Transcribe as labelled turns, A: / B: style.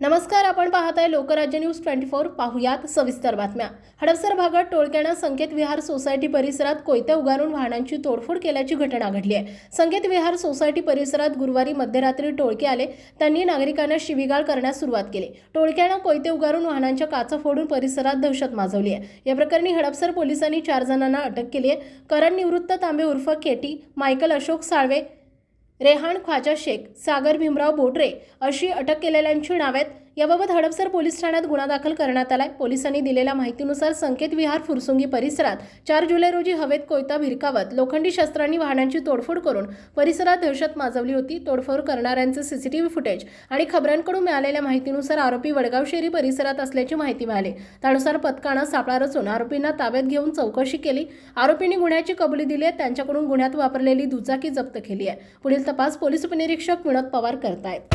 A: नमस्कार आपण पाहत आहे लोकराज्य न्यूज ट्वेंटी फोर. पाहुयात सविस्तर बातम्या. हडपसर भागात टोळक्यानं संकेत विहार सोसायटी परिसरात कोयत्या उगारून वाहनांची तोडफोड केल्याची घटना घडली आहे. संकेत विहार सोसायटी परिसरात गुरुवारी मध्यरात्री टोळके आले. त्यांनी नागरिकांना शिवीगाळ करण्यास सुरुवात केली. टोळक्यानं कोयते उगारून वाहनांच्या काचा फोडून परिसरात दहशत माजवली आहे. या प्रकरणी हडपसर पोलिसांनी चार जणांना अटक केली आहे. करण निवृत्त तांबे उर्फ केटी मायकल अशोक साळवे रेहान ख्वाजा शेख सागर भीमराव बोटरे अशी अटक केलेल्यांची नावे आहेत याबाबत हडपसर पोलीस ठाण्यात गुन्हा दाखल करण्यात आलाय. पोलिसांनी दिलेल्या माहितीनुसार संकेत विहार फुरसुंगी परिसरात चार जुलै रोजी हवेत कोयता भिरकावत लोखंडी शस्त्रांनी वाहनांची तोडफोड करून परिसरात दहशत माजवली होती. तोडफोड करणाऱ्यांचे सीसीटीव्ही फुटेज आणि खबरांकडून मिळालेल्या माहितीनुसार आरोपी वडगाव शेरी परिसरात असल्याची माहिती मिळाली. त्यानुसार पथकानं सापळा रचून आरोपींना ताब्यात घेऊन चौकशी केली. आरोपींनी गुन्ह्याची कबुली दिली आहे. त्यांच्याकडून गुन्ह्यात वापरलेली दुचाकी जप्त केली आहे. पुढील तपास पोलीस उपनिरीक्षक विनोद पवार करतायत.